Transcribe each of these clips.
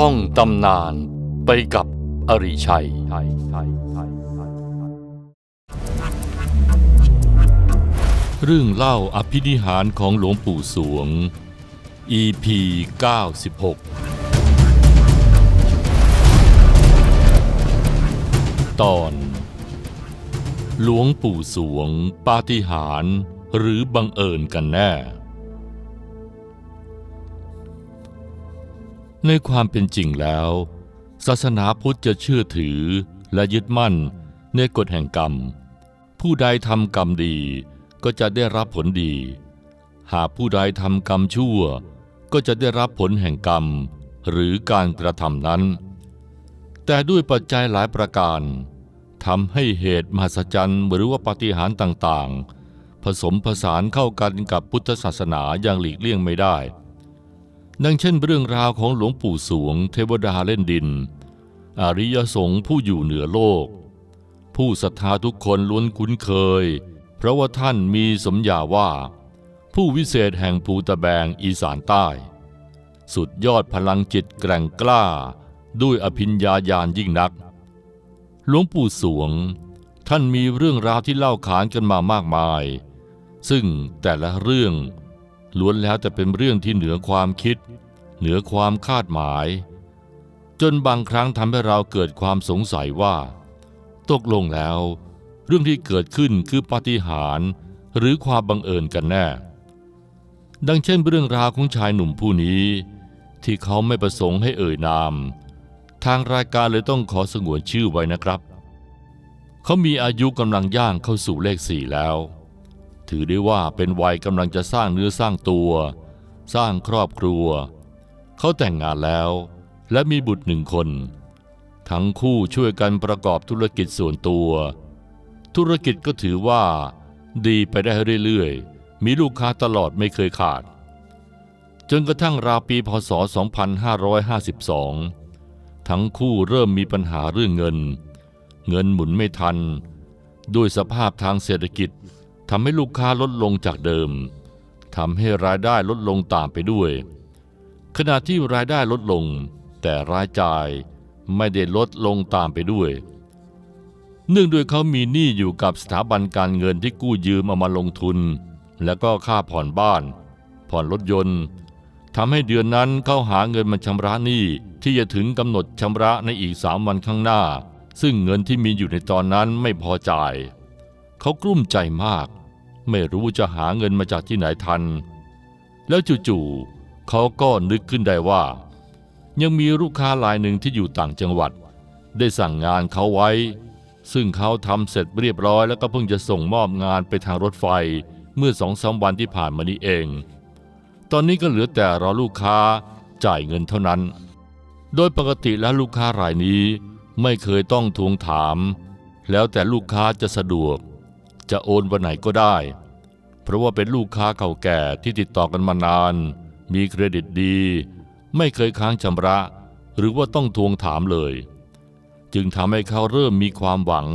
ท่องตำนานไปกับอริชัย เรื่องเล่าอภินิหารของหลวงปู่สวง EP 96 ตอน หลวงปู่สวง ปาฏิหารหรือบังเอิญกันแน่ ในความเป็นจริงแล้ว ศาสนาพุทธจะเชื่อถือและยึดมั่นในกฎแห่งกรรม ผู้ใดทำกรรมดีก็จะได้รับผลดี หากผู้ใดทำกรรมชั่ว ก็จะได้รับผลแห่งกรรม หรือการกระทำนั้น แต่ด้วยปัจจัยหลายประการทำให้เหตุมหัศจรรย์หรือว่าปฏิหารต่างๆ ผสมผสานเข้ากันกับพุทธศาสนาอย่างหลีกเลี่ยงไม่ได้ ดังเช่นเรื่องราวของหลวงปู่สวง เทวดาเล่นดิน อริยสงฆ์ผู้อยู่เหนือโลก ผู้ศรัทธาทุกคนล้วนคุ้นเคย เพราะว่าท่านมีสมญาว่า ผู้วิเศษแห่งภูตะแบงอีสานใต้ สุดยอดพลังจิตแกร่งกล้า ด้วยอภิญญาญาณยิ่งนัก หลวงปู่สวง ท่านมีเรื่องราวที่เล่าขานกันมามากมาย ซึ่งแต่ละเรื่อง ล้วนแล้วแต่เป็นเรื่องที่เหนือความคิด เหนือความคาดหมาย จนบางครั้งทำให้เราเกิดความสงสัยว่า ตกลงแล้ว เรื่องที่เกิดขึ้นคือปาฏิหาริย์หรือความบังเอิญกันแน่ ดังเช่นเรื่องราวของชายหนุ่มผู้นี้ ที่เขาไม่ประสงค์ให้เอ่ยนาม ทางรายการเลยต้องขอสงวนชื่อไว้นะครับ เขามีอายุกำลังย่างเข้าสู่เลขสี่แล้ว ถือได้ว่าเป็นวัยกำลังจะสร้างเนื้อสร้างตัว สร้างครอบครัว เขาแต่งงานแล้ว และมีบุตรหนึ่งคน ทั้งคู่ช่วยกันประกอบธุรกิจส่วนตัว ธุรกิจก็ถือว่า ดีไปได้เรื่อยๆ มีลูกค้าตลอดไม่เคยขาด จนกระทั่งราวปีพศ 2552 ทั้งคู่เริ่มมีปัญหาเรื่องเงิน เงินหมุนไม่ทัน ด้วยสภาพทางเศรษฐกิจ ทำให้ลูกค้าลดลงจากเดิมทำให้รายได้ลดลงตามไปด้วย ขณะที่รายได้ลดลง แต่รายจ่ายไม่ได้ลดลงตามไปด้วย เนื่องด้วยเขามีหนี้อยู่กับสถาบันการเงินที่กู้ยืมเอามาลงทุน แล้วก็ค่าผ่อนบ้าน ผ่อนรถยนต์ทำให้เดือนนั้นเขาหาเงินมาชำระหนี้ที่จะถึงกำหนดชำระในอีกสามวันข้างหน้า ซึ่งเงินที่มีอยู่ในตอนนั้นไม่พอจ่าย เขากลุ้มใจมาก ไม่รู้จะหาเงินมาจากที่ไหนทัน แล้วจู่ๆเขาก็นึกขึ้นได้ว่า ยังมีลูกค้ารายหนึ่งที่อยู่ต่างจังหวัด ได้สั่งงานเขาไว้ ซึ่งเขาทำเสร็จเรียบร้อยแล้วก็เพิ่งจะส่งมอบงานไปทางรถไฟเมื่อสองสามวันที่ผ่านมานี้เอง ตอนนี้ก็เหลือแต่รอลูกค้าจ่ายเงินเท่านั้น โดยปกติแล้วลูกค้ารายนี้ไม่เคยต้องทวงถาม แล้วแต่ลูกค้าจะสะดวก จะโอนวันไหนก็ได้ เพราะว่าเป็นลูกค้าเก่าแก่ที่ติดต่อกันมานาน มีเครดิตดี ไม่เคยค้างชำระ หรือว่าต้องทวงถามเลย จึงทำให้เขาเริ่มมีความหวัง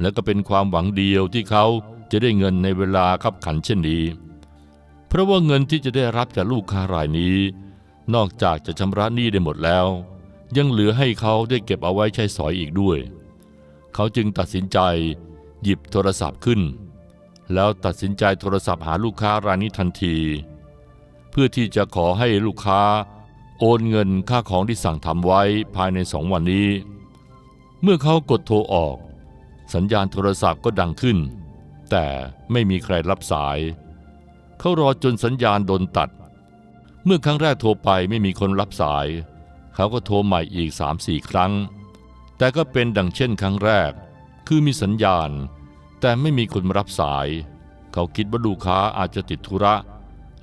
และก็เป็นความหวังเดียวที่เขาจะได้เงินในเวลาขับขันเช่นนี้ เพราะว่าเงินที่จะได้รับจากลูกค้ารายนี้ นอกจากจะชำระหนี้ได้หมดแล้ว ยังเหลือให้เขาได้เก็บเอาไว้ใช้สอยอีกด้วย เขาจึงตัดสินใจ หยิบโทรศัพท์ขึ้น แล้วตัดสินใจโทรศัพท์หาลูกค้ารายนี้ทันที เพื่อที่จะขอให้ลูกค้าโอนเงินค่าของที่สั่งทำไว้ภายในสองวันนี้ เมื่อเขากดโทรออก สัญญาณโทรศัพท์ก็ดังขึ้น แต่ไม่มีใครรับสาย เขารอจนสัญญาณโดนตัด เมื่อครั้งแรกโทรไปไม่มีคนรับสาย เขาก็โทรใหม่อีกสามสี่ครั้ง แต่ก็เป็นดังเช่นครั้งแรก คือมีสัญญาณ แต่ไม่มีคนรับสาย เขาคิดว่าลูกค้าอาจจะติดธุระ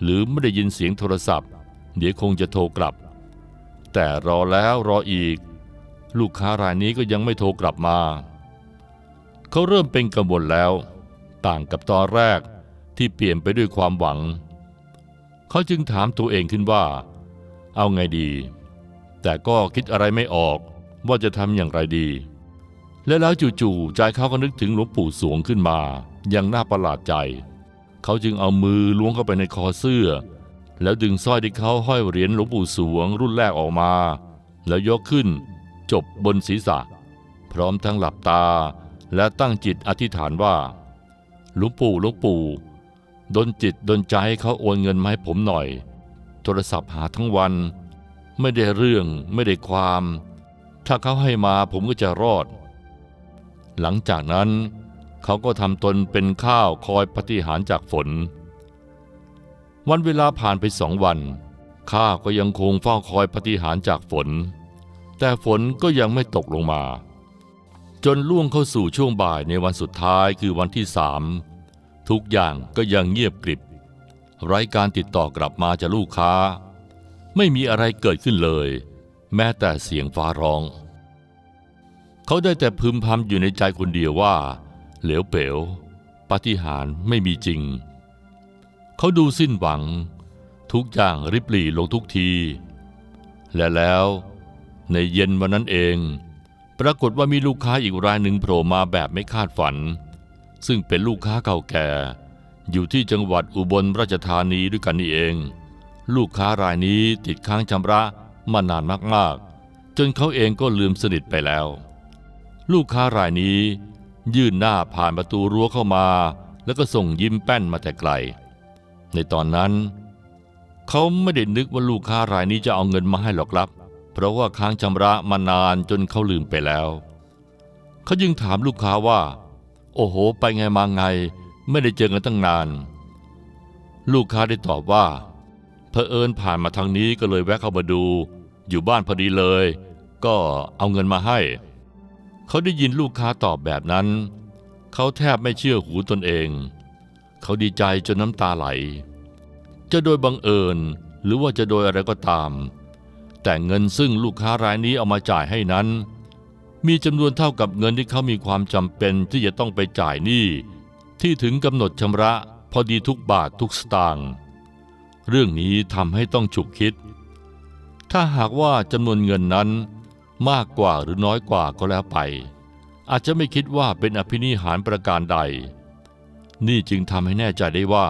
หรือไม่ได้ยินเสียงโทรศัพท์ เดี๋ยวคงจะโทรกลับ แต่รอแล้วรออีก ลูกค้ารายนี้ก็ยังไม่โทรกลับมา เขาเริ่มเป็นกังวลแล้ว ต่างกับตอนแรกที่เปลี่ยนไปด้วยความหวัง เขาจึงถามตัวเองขึ้นว่า เอาไงดี แต่ก็คิดอะไรไม่ออกว่าจะทำอย่างไรดี และแล้วจู่ๆใจเขาก็นึกถึงหลวงปู่สวงขึ้นมาอย่างน่าประหลาดใจ เขาจึงเอามือล้วงเข้าไปในคอเสื้อ แล้วดึงสร้อยที่เขาห้อยเหรียญหลวงปู่สวงรุ่นแรกออกมา แล้วยกขึ้น จบบนศีรษะ พร้อมทั้งหลับตาและตั้งจิตอธิษฐานว่าหลวงปู่หลวงปู่ดนจิตดนใจให้เขาโอนเงินมาให้ผมหน่อย โทรศัพท์หาทั้งวัน ไม่ได้เรื่องไม่ได้ความ ถ้าเขาให้มาผมก็จะรอด หลังจากนั้นเขาก็ทำตนเป็นข้าวคอยปฏิหารจากฝน วันเวลาผ่านไปสองวัน ข้าก็ยังคงเฝ้าคอยปฏิหารจากฝน แต่ฝนก็ยังไม่ตกลงมา จนล่วงเข้าสู่ช่วงบ่ายในวันสุดท้ายคือวันที่สามทุกอย่างก็ยังเงียบกริบ ไร้การติดต่อกลับมาจากลูกค้า ไม่มีอะไรเกิดขึ้นเลย แม้แต่เสียงฟ้าร้อง เขาได้แต่พึมพำอยู่ในใจคนเดียวว่า เหลวเป๋วปาฏิหาริย์ไม่มีจริง เขาดูสิ้นหวัง ทุกอย่างริบหรี่ลงทุกที และแล้วในเย็นวันนั้นเอง ปรากฏว่ามีลูกค้าอีกรายหนึ่งโผล่มาแบบไม่คาดฝัน ซึ่งเป็นลูกค้าเก่าแก่ อยู่ที่จังหวัดอุบลราชธานีด้วยกันนี่เอง ลูกค้ารายนี้ติดค้างชำระมานานมากๆ จนเขาเองก็ลืมสนิทไปแล้ว ลูกค้ารายนี้ ยื่นหน้าผ่านประตูรั้วเข้ามา แล้วก็ส่งยิ้มแป้นมาแต่ไกล ในตอนนั้น เขาไม่ได้นึกว่าลูกค้ารายนี้จะเอาเงินมาให้หรอกครับ เพราะว่าค้างชำระมานานจนเขาลืมไปแล้ว เขาจึงถามลูกค้าว่า โอ้โห ไปไงมาไง ไม่ได้เจอกันตั้งนาน ลูกค้าได้ตอบว่าเผอิญผ่านมาทางนี้ก็เลยแวะเข้ามาดู อยู่บ้านพอดีเลย ก็เอาเงินมาให้ เขาได้ยินลูกค้าตอบแบบนั้น เขาแทบไม่เชื่อหูตนเอง เขาดีใจจนน้ำตาไหล จะโดยบังเอิญหรือว่าจะโดยอะไรก็ตาม แต่เงินซึ่งลูกค้ารายนี้เอามาจ่ายให้นั้น มีจำนวนเท่ากับเงินที่เขามีความจำเป็นที่จะต้องไปจ่ายหนี้ที่ถึงกำหนดชำระพอดีทุกบาททุกสตางค์เรื่องนี้ทำให้ต้องฉุกคิด ถ้าหากว่าจำนวนเงินนั้น มากกว่าหรือน้อยกว่าก็แล้วไป อาจจะไม่คิดว่าเป็นอภินิหารประการใด นี่จึงทำให้แน่ใจได้ว่า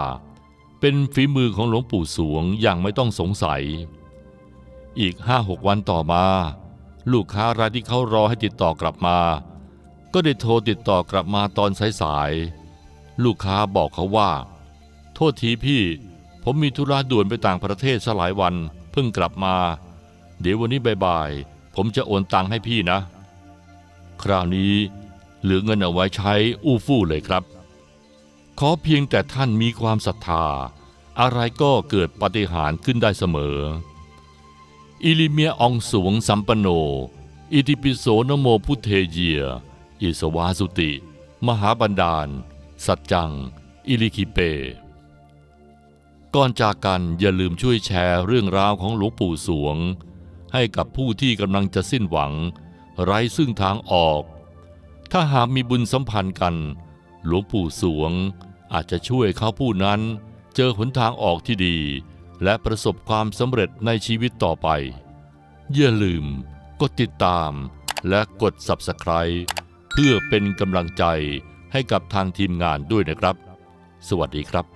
เป็นฝีมือของหลวงปู่สวงอย่างไม่ต้องสงสัย อีกห้าหกวันต่อมา ลูกค้ารายที่เขารอให้ติดต่อกลับมา ก็ได้โทรติดต่อกลับมาตอนสายๆลูกค้าบอกเขาว่า โทษทีพี่ ผมมีธุระด่วนไปต่างประเทศสลายวัน เพิ่งกลับมา เดี๋ยววันนี้บ่ายๆ ผมจะโอนตังค์ให้พี่นะ คราวนี้เหลือเงินเอาไว้ใช้อู้ฟู่เลยครับ ขอเพียงแต่ท่านมีความศรัทธา อะไรก็เกิดปฏิหารขึ้นได้เสมอ อิลิเมียอองสวงสัมปโน อิติปิโสนโมพุทเทเยีย อิสวาสุติ มหาบันดาล สัจจัง อิลิคิเป ก่อนจากกันอย่าลืมช่วยแชร์เรื่องราวของหลวงปู่สวง ให้กับผู้ที่กำลังจะสิ้นหวัง ไร้ซึ่งทางออก ถ้าหากมีบุญสัมพันธ์กัน หลวงปู่สวง อาจจะช่วยเขาผู้นั้น เจอหนทางออกที่ดี และประสบความสำเร็จในชีวิตต่อไป อย่าลืมกดติดตามและกด Subscribe เพื่อเป็นกำลังใจให้กับทางทีมงานด้วยนะครับ สวัสดีครับ